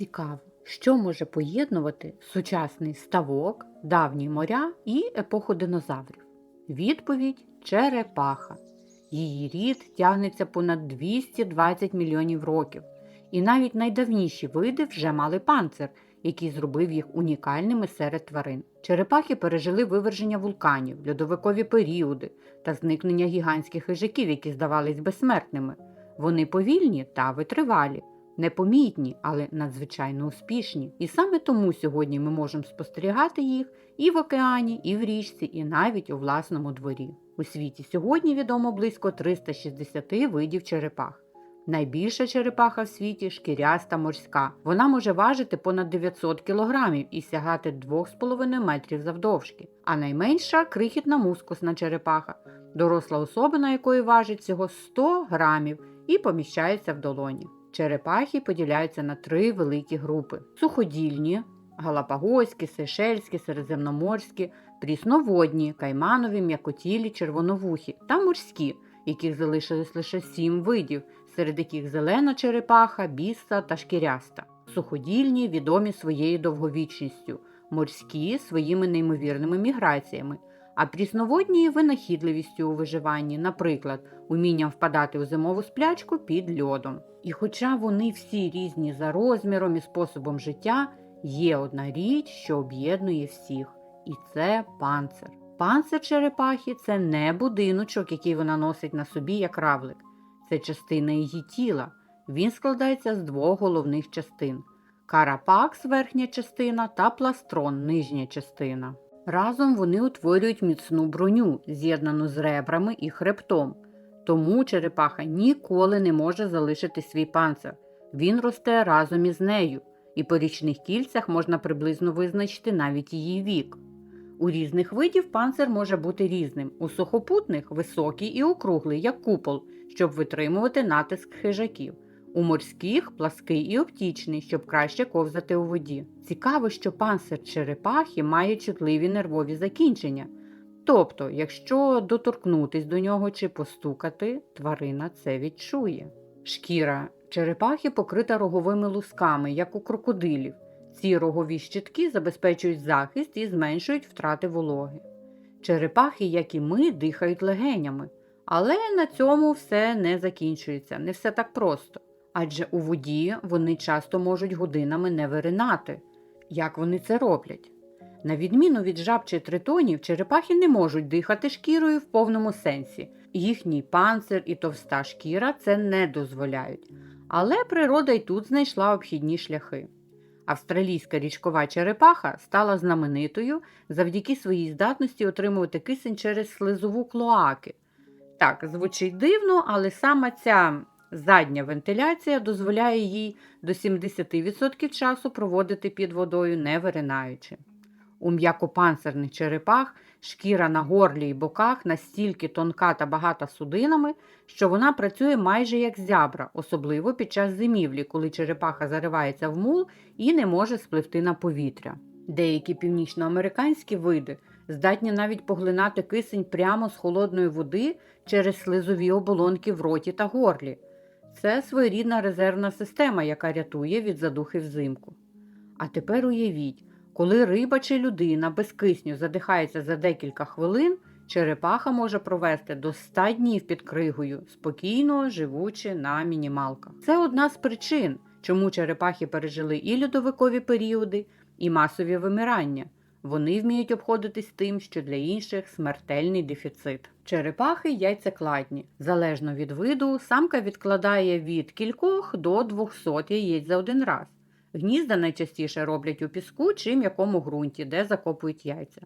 Цікаво, що може поєднувати сучасний ставок, давні моря і епоху динозаврів? Відповідь черепаха. Її рід тягнеться понад 220 мільйонів років, і навіть найдавніші види вже мали панцир, який зробив їх унікальними серед тварин. Черепахи пережили виверження вулканів, льодовикові періоди та зникнення гігантських хижаків, які здавались безсмертними. Вони повільні та витривалі, непомітні, але надзвичайно успішні. І саме тому сьогодні ми можемо спостерігати їх і в океані, і в річці, і навіть у власному дворі. У світі сьогодні відомо близько 360 видів черепах. Найбільша черепаха в світі шкіряста морська. Вона може важити понад 900 кг і сягати 2,5 метрів завдовжки. А найменша крихітна мускусна черепаха, доросла особина якої важить всього 100 грамів і поміщається в долоні. Черепахи поділяються на три великі групи: суходільні, галапагоські, сейшельські, середземноморські, прісноводні, кайманові, м'якотілі, червоновухі та морські, яких залишилось лише сім видів, серед яких зелена черепаха, біса та шкіряста. Суходільні відомі своєю довговічністю, морські своїми неймовірними міграціями, а прісноводні винахідливістю у виживанні, наприклад, умінням впадати у зимову сплячку під льодом. І хоча вони всі різні за розміром і способом життя, є одна річ, що об'єднує всіх, і це панцир. Панцир черепахи це не будиночок, який вона носить на собі як равлик. Це частина її тіла. Він складається з двох головних частин: карапакс верхня частина та пластрон нижня частина. Разом вони утворюють міцну броню, з'єднану з ребрами і хребтом. Тому черепаха ніколи не може залишити свій панцир. Він росте разом із нею, і по річних кільцях можна приблизно визначити навіть її вік. У різних видів панцир може бути різним. У сухопутних високий і округлий, як купол, щоб витримувати натиск хижаків. У морських плаский і оптічний, щоб краще ковзати у воді. Цікаво, що панцир черепахи має чутливі нервові закінчення. Тобто, якщо доторкнутись до нього чи постукати, тварина це відчує. Шкіра черепахи покрита роговими лусками, як у крокодилів. Ці рогові щитки забезпечують захист і зменшують втрати вологи. Черепахи, як і ми, дихають легенями. Але на цьому все не закінчується, не все так просто. Адже у воді вони часто можуть годинами не виринати. Як вони це роблять? На відміну від жаб чи тритонів, черепахи не можуть дихати шкірою в повному сенсі. Їхній панцир і товста шкіра це не дозволяють. Але природа й тут знайшла обхідні шляхи. Австралійська річкова черепаха стала знаменитою завдяки своїй здатності отримувати кисень через слизову клоаки. Так, звучить дивно, але саме ця задня вентиляція дозволяє їй до 70% часу проводити під водою, не виринаючи. У м'якопанцирних черепах шкіра на горлі й боках настільки тонка та багата судинами, що вона працює майже як зябра, особливо під час зимівлі, коли черепаха заривається в мул і не може спливти на повітря. Деякі північноамериканські види здатні навіть поглинати кисень прямо з холодної води через слизові оболонки в роті та горлі. Це своєрідна резервна система, яка рятує від задухи взимку. А тепер уявіть, коли риба чи людина без кисню задихається за декілька хвилин, черепаха може провести до 100 днів під кригою, спокійно живучи на мінімалках. Це одна з причин, чому черепахи пережили і льодовикові періоди, і масові вимирання. Вони вміють обходитись тим, що для інших смертельний дефіцит. Черепахи яйцекладні. Залежно від виду, самка відкладає від кількох до 200 яєць за один раз. Гнізда найчастіше роблять у піску чи м'якому ґрунті, де закопують яйця.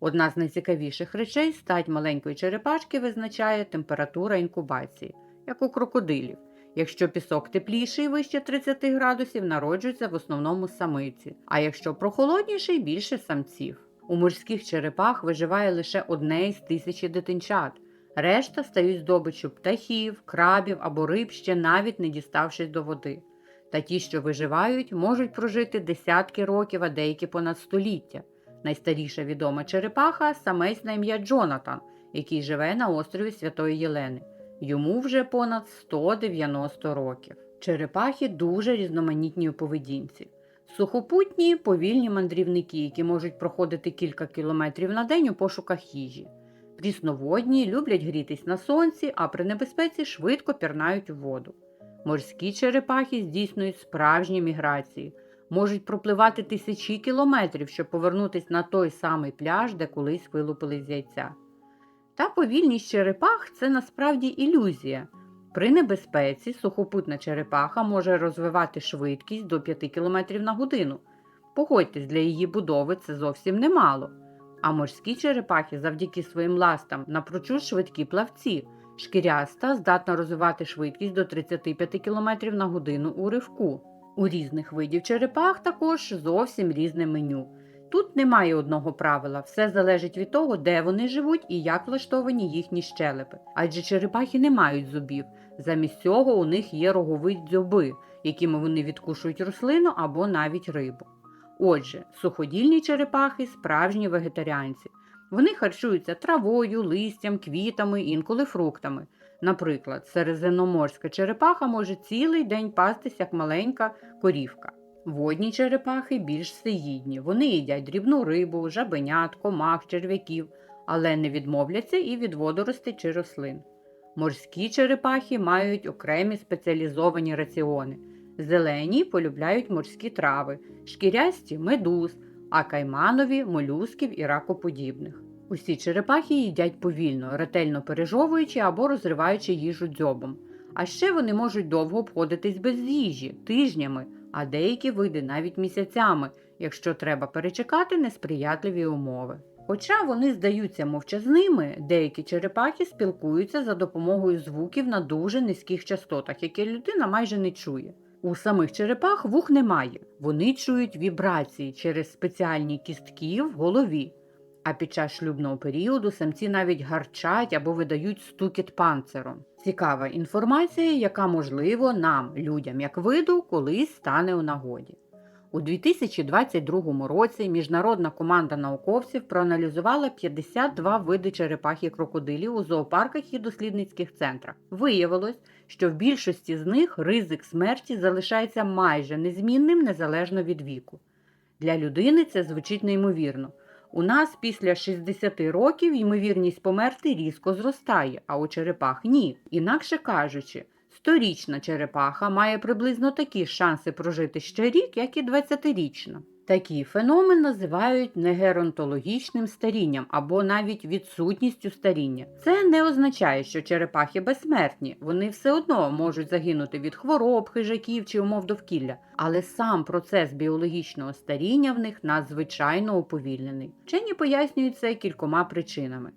Одна з найцікавіших речей стать маленької черепашки визначає температура інкубації, як у крокодилів. Якщо пісок тепліший вище 30 градусів, народжуються в основному самиці, а якщо прохолодніший більше самців. У морських черепах виживає лише одне із тисячі дитинчат. Решта стають здобиччю птахів, крабів або риб, ще навіть не діставшись до води. Та ті, що виживають, можуть прожити десятки років, а деякі понад століття. Найстаріша відома черепаха самець на ім'я Джонатан, який живе на острові Святої Єлени. Йому вже понад 190 років. Черепахи дуже різноманітні у поведінці. Сухопутні повільні мандрівники, які можуть проходити кілька кілометрів на день у пошуках їжі. Прісноводні люблять грітись на сонці, а при небезпеці швидко пірнають у воду. Морські черепахи здійснюють справжні міграції, можуть пропливати тисячі кілометрів, щоб повернутися на той самий пляж, де колись вилупили з яйця. Та повільність черепах це насправді ілюзія. При небезпеці сухопутна черепаха може розвивати швидкість до 5 км на годину. Погодьтесь, для її будови це зовсім немало. А морські черепахи завдяки своїм ластам напрочуд швидкі плавці. Шкіряста здатна розвивати швидкість до 35 км на годину у ривку. У різних видів черепах також зовсім різне меню. Тут немає одного правила, все залежить від того, де вони живуть і як влаштовані їхні щелепи. Адже черепахи не мають зубів. Замість цього у них є рогові дзьоби, якими вони відкушують рослину або навіть рибу. Отже, суходільні черепахи справжні вегетаріанці. Вони харчуються травою, листям, квітами, інколи фруктами. Наприклад, середземноморська черепаха може цілий день пастись як маленька корівка. Водні черепахи більш всеїдні. Вони їдять дрібну рибу, жабенят, комах, черв'яків, але не відмовляться і від водоростей чи рослин. Морські черепахи мають окремі спеціалізовані раціони. Зелені полюбляють морські трави, шкірясті медуз, а кайманові молюсків і ракоподібних. Усі черепахи їдять повільно, ретельно пережовуючи або розриваючи їжу дзьобом. А ще вони можуть довго обходитись без їжі, тижнями, а деякі види навіть місяцями, якщо треба перечекати несприятливі умови. Хоча вони здаються мовчазними, деякі черепахи спілкуються за допомогою звуків на дуже низьких частотах, які людина майже не чує. У самих черепах вух немає, вони чують вібрації через спеціальні кістки в голові. А під час шлюбного періоду самці навіть гарчать або видають стукіт панциром. Цікава інформація, яка, можливо, нам, людям як виду, колись стане у нагоді. У 2022 році міжнародна команда науковців проаналізувала 52 види черепах і крокодилів у зоопарках і дослідницьких центрах. Виявилось, що в більшості з них ризик смерті залишається майже незмінним незалежно від віку. Для людини це звучить неймовірно. У нас після 60 років ймовірність померти різко зростає, а у черепах ні. Інакше кажучи, сторічна черепаха має приблизно такі шанси прожити ще рік, як і 20-річна. Такий феномен називають негеронтологічним старінням або навіть відсутністю старіння. Це не означає, що черепахи безсмертні, вони все одно можуть загинути від хвороб, хижаків чи умов довкілля, але сам процес біологічного старіння в них надзвичайно уповільнений. Вчені пояснюють це кількома причинами.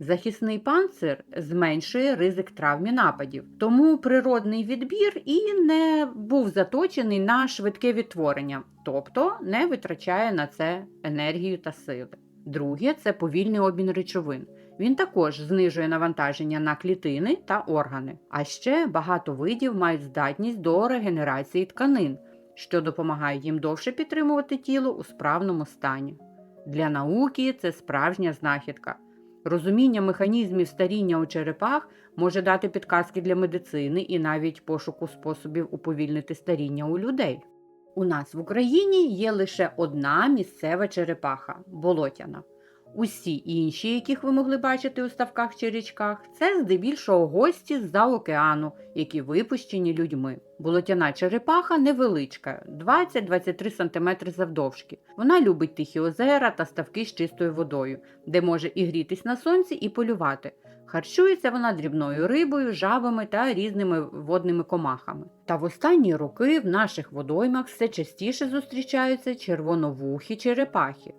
Захисний панцир зменшує ризик травм і нападів, тому природний відбір і не був заточений на швидке відтворення, тобто не витрачає на це енергію та сили. Друге це повільний обмін речовин. Він також знижує навантаження на клітини та органи. А ще багато видів мають здатність до регенерації тканин, що допомагає їм довше підтримувати тіло у справному стані. Для науки це справжня знахідка. Розуміння механізмів старіння у черепах може дати підказки для медицини і навіть пошуку способів уповільнити старіння у людей. У нас в Україні є лише одна місцева черепаха болотяна. Усі інші, яких ви могли бачити у ставках чи річках, це здебільшого гості з-за океану, які випущені людьми. Болотяна черепаха невеличка, 20-23 см завдовжки. Вона любить тихі озера та ставки з чистою водою, де може і грітись на сонці, і полювати. Харчується вона дрібною рибою, жабами та різними водними комахами. Та в останні роки в наших водоймах все частіше зустрічаються червоновухі черепахи.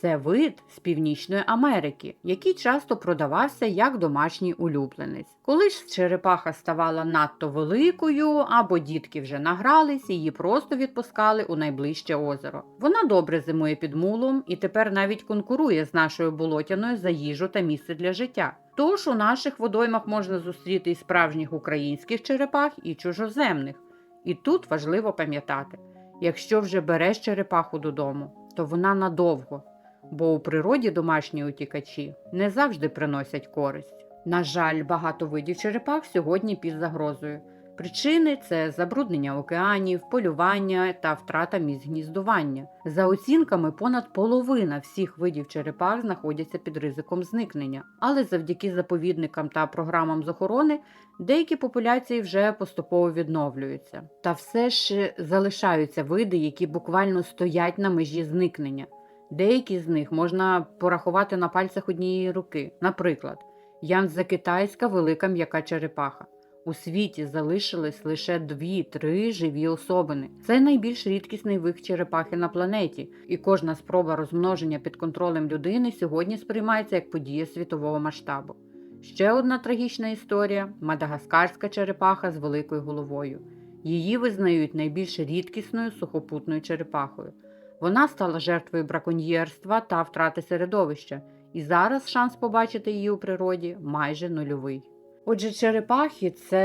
Це вид з Північної Америки, який часто продавався як домашній улюбленець. Коли ж черепаха ставала надто великою або дітки вже награлись, її просто відпускали у найближче озеро. Вона добре зимує під мулом і тепер навіть конкурує з нашою болотяною за їжу та місце для життя. Тож у наших водоймах можна зустріти і справжніх українських черепах, і чужоземних. І тут важливо пам'ятати: якщо вже береш черепаху додому, то вона надовго бо у природі домашні утікачі не завжди приносять користь. На жаль, багато видів черепах сьогодні під загрозою. Причини це забруднення океанів, полювання та втрата місць гніздування. За оцінками, понад половина всіх видів черепах знаходяться під ризиком зникнення, але завдяки заповідникам та програмам з охорони деякі популяції вже поступово відновлюються. Та все ж залишаються види, які буквально стоять на межі зникнення. Деякі з них можна порахувати на пальцях однієї руки. Наприклад, янза-китайська велика м'яка черепаха. У світі залишились лише 2-3 живі особини. Це найбільш рідкісний вид черепахи на планеті, і кожна спроба розмноження під контролем людини сьогодні сприймається як подія світового масштабу. Ще одна трагічна історія мадагаскарська черепаха з великою головою. Її визнають найбільш рідкісною сухопутною черепахою. Вона стала жертвою браконьєрства та втрати середовища, і зараз шанс побачити її у природі майже нульовий. Отже, черепахи це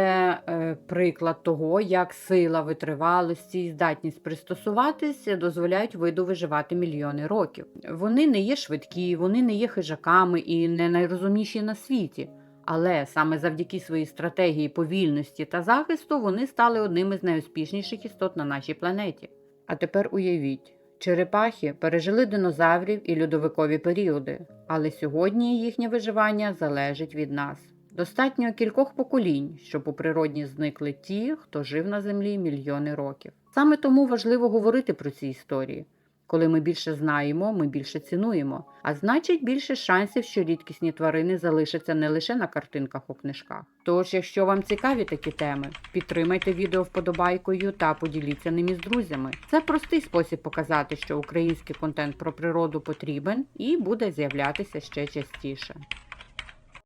е, приклад того, як сила витривалості і здатність пристосуватись дозволяють виду виживати мільйони років. Вони не є швидкі, вони не є хижаками і не найрозумніші на світі. Але саме завдяки своїй стратегії повільності та захисту вони стали одним із найуспішніших істот на нашій планеті. А тепер уявіть, черепахи пережили динозаврів і льодовикові періоди, але сьогодні їхнє виживання залежить від нас. Достатньо кількох поколінь, щоб у природі зникли ті, хто жив на землі мільйони років. Саме тому важливо говорити про ці історії. Коли ми більше знаємо, ми більше цінуємо, а значить більше шансів, що рідкісні тварини залишаться не лише на картинках у книжках. Тож, якщо вам цікаві такі теми, підтримайте відео вподобайкою та поділіться ним із друзями. Це простий спосіб показати, що український контент про природу потрібен і буде з'являтися ще частіше.